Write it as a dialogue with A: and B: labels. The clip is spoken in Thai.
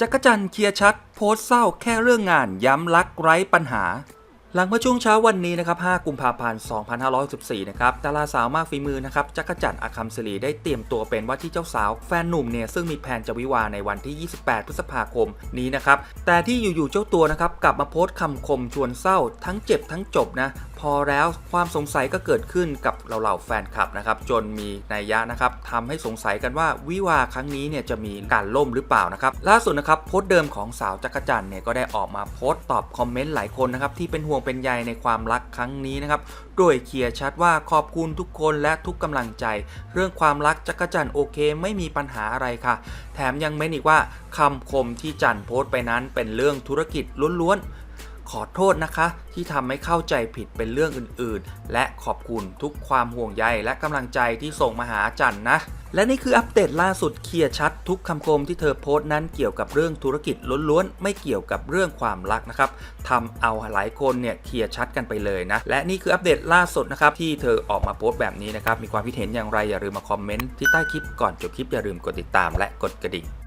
A: จักจันเคลียร์ชัด โพสเศร้าแค่เรื่องงานย้ำรักไร้ปัญหา หลังเมื่อช่วงเช้าวันนี้นะครับ 5 กุมภาพันธ์ 2564 นะครับ ดาราสาวมากฝีมือนะครับ จักจันอาคัมศิริได้เตรียมตัวเป็นว่าที่เจ้าสาวแฟนหนุ่มเนี่ย ซึ่งมีแผนจะวิวาในวันที่ 28 พฤษภาคมนี้นะครับ แต่ที่อยู่ๆเจ้าตัวนะครับ กลับมาโพสต์คำคมชวนเศร้าทั้งเจ็บทั้งจบนะ อแล้วความสงสัยก็เกิดขึ้นกับเหล่าๆแฟนคลับนะครับ จนมีนัยยะนะครับทำให้สงสัยกันว่าวิวาครั้งนี้เนี่ยจะมีการล่มหรือเปล่านะครับ ล่าสุดนะครับโพสต์เดิมของสาวจักรจันทร์เนี่ยก็ได้ออกมาโพสต์ตอบคอมเมนต์หลายคนนะครับที่เป็นห่วงเป็นใยในความรักครั้งนี้นะครับโดยเคลียร์ชัดว่าขอบคุณทุกคนและทุกกำลังใจ เรื่องความรักจักรจันทร์โอเค ไม่มีปัญหาอะไรค่ะ แถมยังเม้นอีกว่าคำคมที่จันโพสต์ไปนั้นเป็นเรื่องธุรกิจล้วนๆ ขอโทษนะคะ ที่ทำให้เข้าใจผิดเป็นเรื่องอื่นๆ และขอบคุณทุกความห่วงใยและกำลังใจที่ส่งมาหาจันนะ และนี่คืออัปเดตล่าสุดเคลียร์ชัด ทุกคำคมที่เธอโพสต์นั้นเกี่ยวกับเรื่องธุรกิจล้วนๆ ไม่เกี่ยวกับเรื่องความรักนะครับทำเอาหลายคนเนี่ยเคลียร์ชัดกันไปเลยนะ และนี่คืออัปเดตล่าสุดนะครับที่เธอออกมาโพสต์แบบนี้นะครับมีความคิดเห็นอย่างไรอย่าลืมมาคอมเมนต์ที่ใต้คลิปก่อนจบคลิปอย่าลืมกดติดตามและกดกระดิ่ง